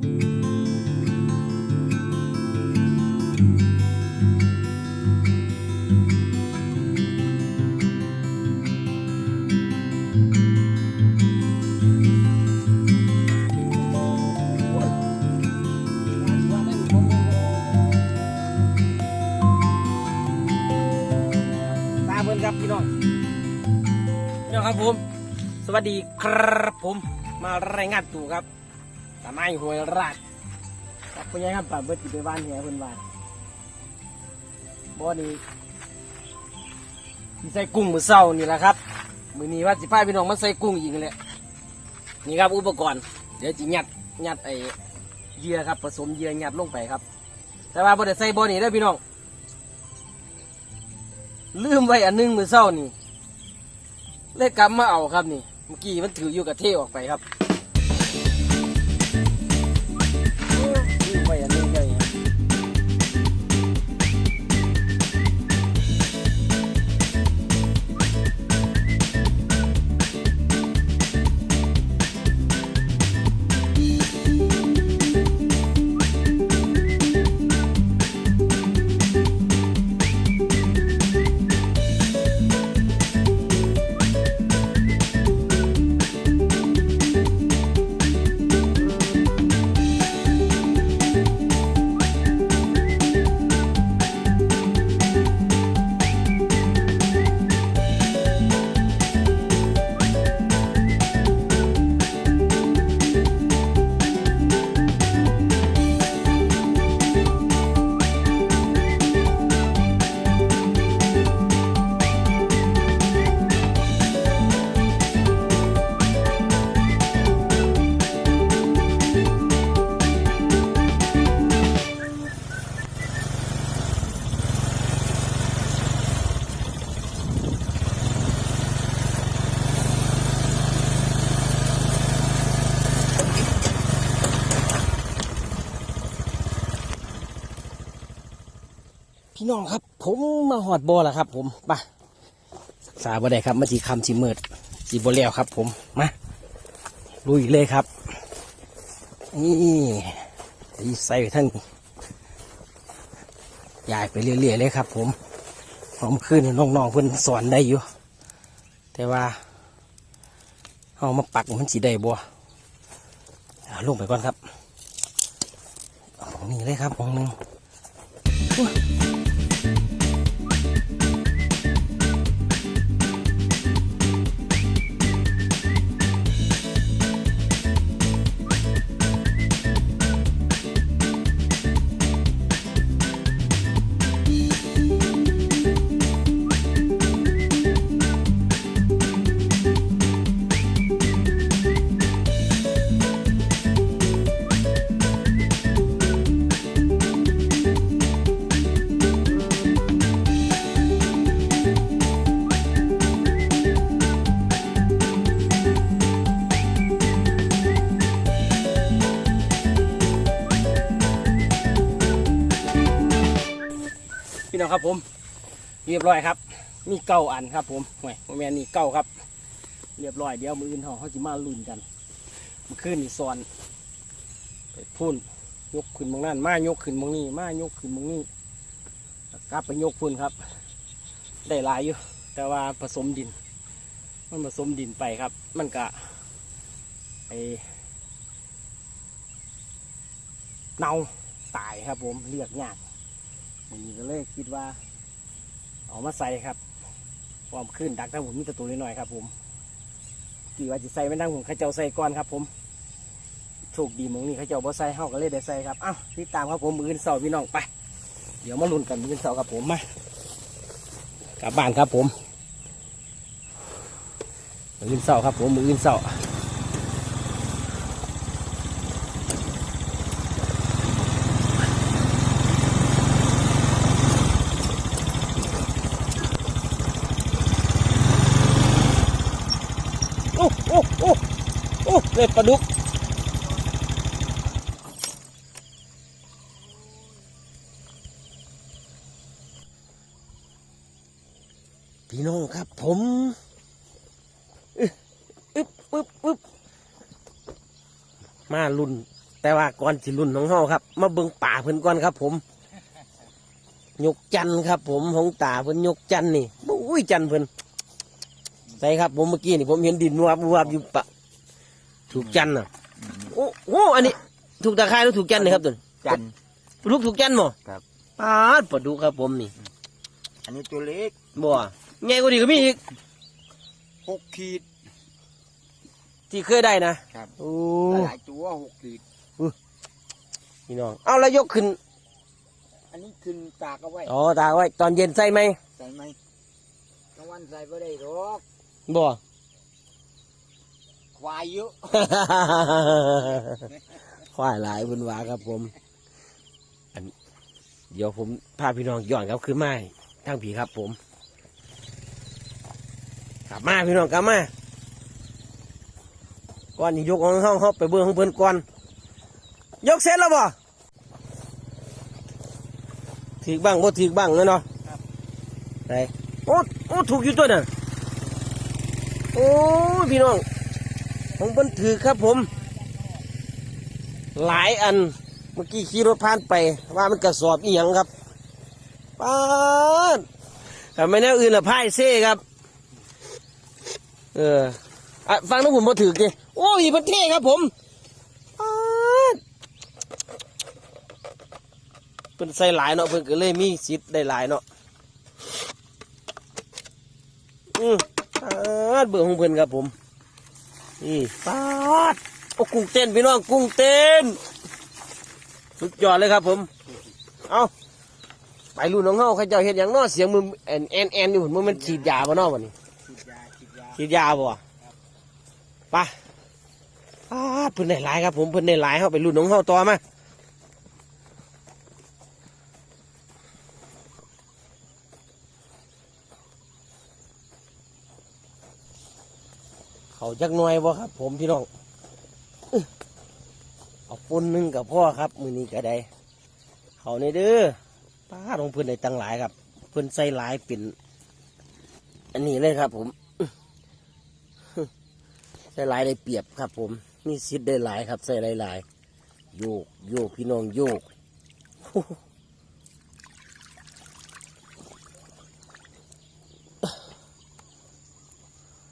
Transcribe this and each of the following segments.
ตาเพื่อนครับพี่น้องพี่น้องครับผม สวัสดีครับผม มารายงานตัวครับ ตาไม้หวยรากครับเป็นยังครับป่าเบิดจิไปบ้านแห่เพื่อนบ้านบ่อนี้ที่ใส่กุ้งมือเศร้านี่แหละครับ มือนี้ว่าสิพาพี่น้องมาใส่กุ้งอีกนี่แหละนี่ครับอุปกรณ์ เดี๋ยวจิยัดหยัดไอ้เหยื่อครับผสมเหยื่อยัดลงไปครับ แต่ว่าบ่ได้ใส่บ่อนี้เด้อพี่น้อง ลืมไว้อันหนึงมือเศร้านี่เลยกลับมาเอาครับนี่ เมื่อกี้มันถืออยู่กับเทออกไปครับ พี่น้องครับ ผมมาหอดบอแล้วครับ ผมไปศึกษาบ่ได้ครับมาจีคำจีเมิดจีบแล้วครับ ผมมาลุยเลยครับนี่ใส่ไปทั้งยายไปเรื่อยๆเลยครับ ผมผมขึ้นน้องๆเพิ่นสอนได้อยู่ แต่ว่าเอามาปักมันสีได้บัวลงไปก่อนครับอาของนี้เลยครับของหนึง พี่ องครับผม เรียบร้อยครับ มีเก้าอันครับผมห่วยโมแมนนี่เก้าครับ เรียบร้อยเดี๋ยวมืออื่นเขาเขาจะมาลุ้นกันมื่อคืนนี่ซอนไปพุ่นยกขึ้นมองนั่นมายกขึ้นมองนี่มายกขึ้นมองนี่กลับไปยกพุ่นครับ ได้หลายอยู่ แต่ว่าผสมดิน มันผสมดินไปครับ มันกะไอเน่าตายครับผมเรียกยาก วันนี้ก็เลยคิดว่า เอามาใส่ครับความขึ้นดักทั้งผมมีตะตูนิดหน่อยครับ ผมกี่ว่าจะใส่ไม่ดังผมข้าเจ้าใส่ก่อนครับ ผมโชคดีมองนี่ข้าเจ้าบ่ใส่เฮาก็เลยได้ใส่ครับอ้าวติดตามครับผมมือนเสาพี่น้องไปเดี๋ยวมาลุ้นกันมือนเสาร์ครับผมมากลับบ้านครับผมมือนเสาครับผมมือนเสาร์โอ้โอ้โอ้ เลยปลาดุกพี่น้องครับผมอึ๊บอึ๊บอึ๊บอึบมาลุ่น แต่ว่าก่อนสิรุ่นของเฮาครับ มาเบิ่งป่าเพิ่นก่อนครับ ผม ยกจันครับ ผมของตาเพิ่นยกจันนี่อุ้ยจันเพิ่นใส่ครับ ผมเมื่อกี้นี่ผมเห็นดินวับวับอยู่ปะ ถูกจันทร์น่ะโอ้โหอันนี้ ถูกตะไคร้หรือถูกจันทร์นี่ครับตัวนี้จันทร์ลูกถูกจันทร์บ่ครับปาดปลาดุกครับผมนี่อันนี้ตัวเล็กบ่ใหญ่กว่านี้ก็มีอีกหกขีดที่เคยได้นะครับโอ้หลายตัวหกขีดพี่น้องเอาแล้วยกขึ้น อันนี้ขึ้นตากเอาไว้อ๋อตากไว้ ตอนเย็นใส่ไหมใส่ไหมกลางวันใส่ไม่ได้หรอกบ่ ควายเยอะ ควายหลายบนวาครับผม อัน เดี๋ยวผมพาพี่น้องย้อนครับคือไม้ทางผีครับผม กลับมาพี่น้องกลับมาก่อนนี่ยกของห้องเขาไปเบื้องของเพิ่นก่อน ยกเสร็จแล้วบ่ถือบ้างบ่ถือบ้างเลยเนาะไหนโอ้โอ้ถูกอยู่ตัวน่ะโอ้ยพี่น้อง ของเพิ่นถือครับผม หลายอันเมื่อกี้ขี่รถผ่านไป ว่ามันกระสอบอีหยังครับป้าดแต่ไม่แน่อื่นละพ่ายเซ่ครับ เอออะฟังน้องผมมาถือกิโอ้ยมันเท่ครับผมป๊าดเพิ่นใส่หลายเนาะเพิ่นก็เลยมีสิทธิ์ได้หลายเนาะอืมป๊าดเบื่อของเพิ่นครับผม นี่ปาดโอ้กุ้งเต้นพี่น้องกุ้งเต้น สุดยอดเลยครับผม เอาไปรุ่นน้องเฮาเขาเจ้าเห็นอย่างเนอเสียงมือแอนแอนแอนอยู่ผมมันฉีดยาบ่เนอวันนี้ฉีดยาฉีดยาบ่ไปปาดเพิ่นได้หลายครับผมเพิ่นได้หลายเฮาไปรุ่นน้องเฮาต่อมา เขาจักหน่อยบ่ครับ ผมพี่น้องเอาปุ่นหนึ่งกับพ่อครับมือนี้ก็ได้เขาในเด้อป้าของเพิ่นได้ตั้งหลายครับ เพิ่นใส่หลายเป็นอันนี้เลยครับ ผมใส่หลายได้เปรียบครับ ผมมีสิทธิ์ได้หลายครับ ใส่หลายหลายโยกโยกพี่น้องโยก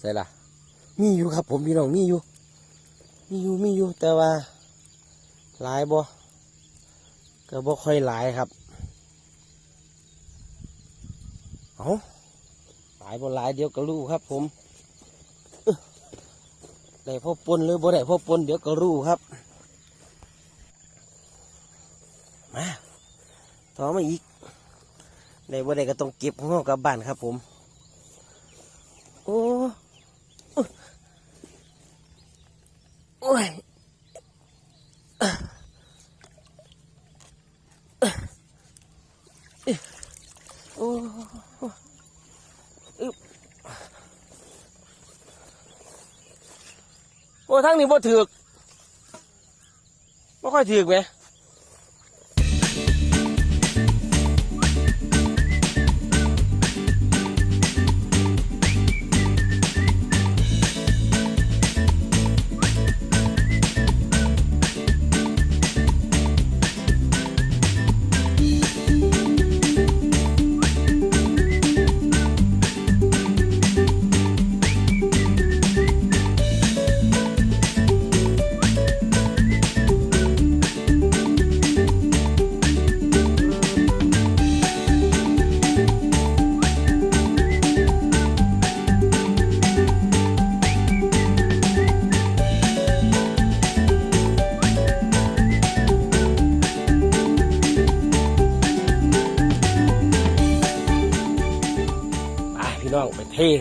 ใส่ละ มีอยู่ครับ ผมพี่น้องมีอยู่ มีอยู่มีอยู่แต่ว่าหลายบ่ก็บ่ค่อยหลายครับเอาหลายบ่หลายเดี๋ยวก็รู้ครับ ผมได้พ่อปนหรือบ่ได้พ่อปนเดี๋ยวก็รู้ครับมาต่อมาอีกได้บ่ได้ก็ต้องเก็บของเรากลับบ้านครับ ผม โอ้อุ๊ย โอ้ยโอ้อึ๊บโอ้ทั้งนี้บ่ถือกบ่ค่อยถือกไหม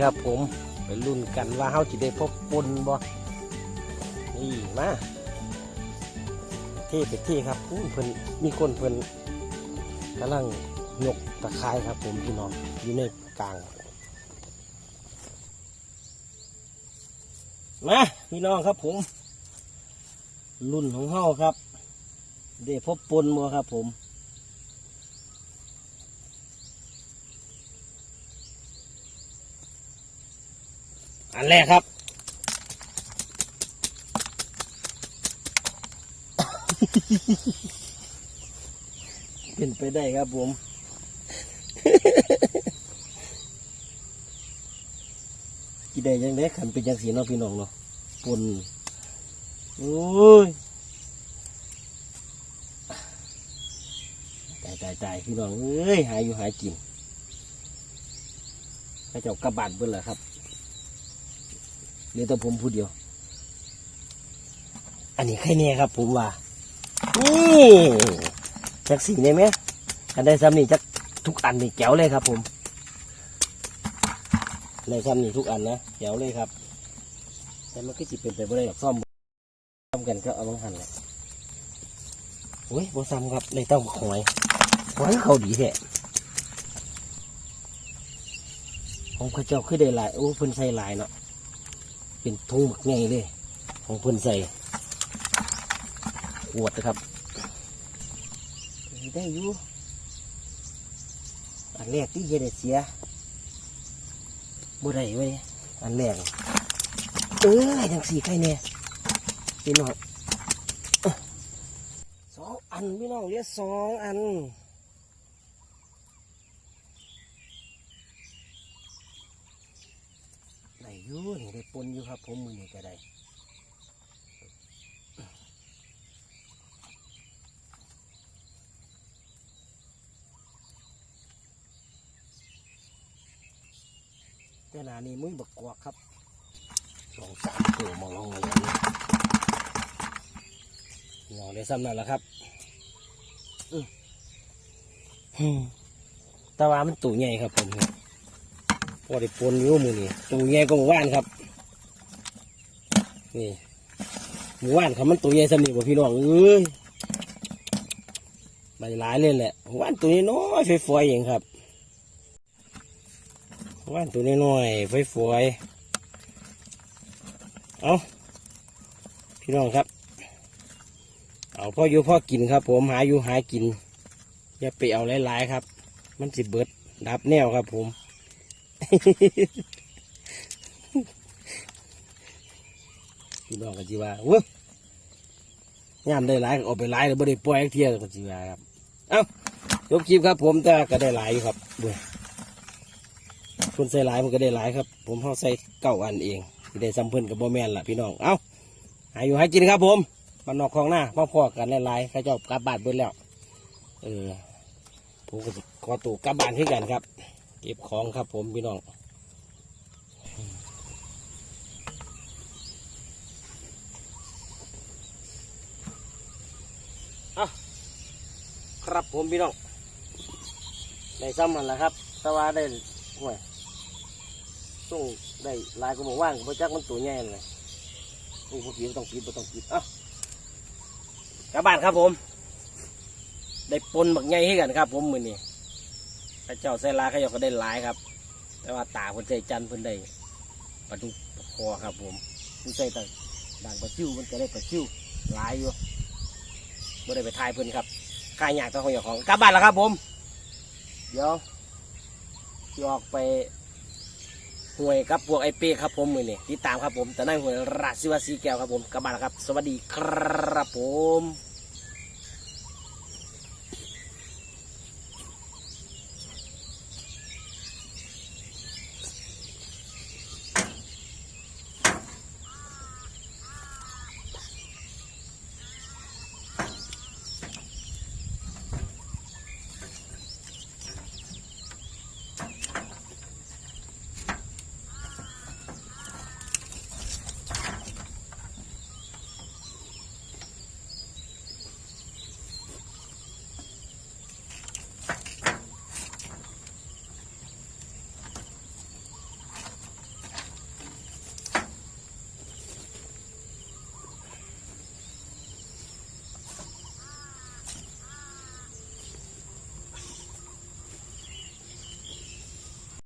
ครับผมไปลุ้นกันว่าเฮาจะได้พบปนบ่นี่มาเท่ไปเท่ครับเพิ่นมีคนเพิ่นกำลังยกตะไคร้ครับผมพี่น้องอยู่ในกลางมาพี่น้องครับผมรุ่นของเฮาครับ ได้พบปนบ่ครับผม อันแรกครับ เป็นไปได้ครับผมกินได้ยังไงขันเป็นยังสีเนาะพี่น้องเนาะปนโอ้ยตายตายตายพี่น้องเอ้ยหายอยู่หายกินพระเจ้ากระบาดเบิ่นแหละครับ เหลือแต่ผมผู้เดียว อันนี้ใครเนี่ยครับ ผมว่านี่จักสีได้ไหมอันได้ซ้ำนี่จักทุกอันนี่แจ๋วเลยครับ ผมในซ้ำนี่ทุกอันนะแจ๋วเลยครับ แต่มันก็จิเป็นไปบ่ได้หรอกซ่อมซ่อมกันก็เอาลงหันแหละโอ้ยบ่ซ้ำครับในเต้าหอยหอยเขาดีแท้ของเข้าเจ้าคือได้หลายโอ้เพิ่นใส่หลายเนาะ เป็นทุ่งหมักไงเลย ของเพิ่นใส่ขวดนะครับ ได้อยู่ อันแรกที่เฮ็ดให้เสียบ่ได้เว้อันแรกเอ้ยจังสี่ใครเนี่ยพี่น้องสองอันพี่น้องเรียกสองอัน ได้อยู่นี่ได้ปนอยู่ ครับ ผมมือนี่ก็ได้แต่หนานี่มุ้ยบักกวกครับสองสามตัวมองลงเลยนี่นอนได้ซ้ำนั่นแหละครับอื้อหืมแตะวามันตัวใหญ่ครับผมพอได้ปนอยู่มือนี่ตัวใหญ่ก็หมู่บ้านครับ นี่หมู่บ้านครับมันตัวใหญ่สำนีบ่พี่น้องเอ้ยใบหลายเลยแหละหมู่บ้านตัวนี้น้อยๆฝอยๆเองครับหมูว่านตัวน้อยๆฝอยๆเอาพี่น้องครับ เอาพ่ออยู่พ่อกินครับ ผมหาอยู่หากิน อย่าไปเอาหลายๆครับ มันสิเบิดดับแนวครับผม พี่น้องกันจีว่าเว้ยยามได้หลายก็ออกไปหลายแล้วบ่ได้ปล่อยเที่ยวกันจีว่าครับ เอ้าจบคลิปครับ ผมแต่ก็ได้หลายครับเว้ยคนใส่หลายมันก็ได้หลายครับ ผมเขาใส่เก้าอันเองได้ซ้ำเพิ่นกับโบแมนล่ะพี่น้องเอ้าหาอยู่ให้กินครับผมบ้านนอกคลองหน้าพ่อพ่อกันหลายๆเข้าเจ้ากลับบ้านเบิดแล้ว เออผมก็สิขอตัวกลับบ้านขึ้นกันครับ เก็บของครับผมพี่น้อง เอาครับ ผมพี่น้องได้ซ้ำมันแล้วครับแต่ว่าได้ห่วยส่งได้ลายก็บอกว่างเพราะจักมันตัวใหญ่เลยโอ้พวกผีต้องปิดต้องปิดเอ้ากลับบ้านครับผม ได้ปนบักใหญ่ให้กันครับ ผมมือนี้พระเจ้าใส่ลายเขาเจ้าก็ได้ลายครับ แต่ว่าตาคนใจจันทร์เพิ่นได้ปลาดุกคอครับ ผมมันใส่แต่ด่างปลาซิวมันก็ได้ปลาซิวลายอยู่ไม่ได้ไปทายเพิ่นครับ กายอยากตัวของเจ้าของกลับบ้านแล้วครับ ผม เดี๋ยวสิออกไปห่วยครับพวกไอเป้ครับผมมือนี่ติดตามครับผมแต่นั่งห่วยราชสิวาสีแก้วครับผมกลับบ้านแล้วครับ สวัสดีครับผม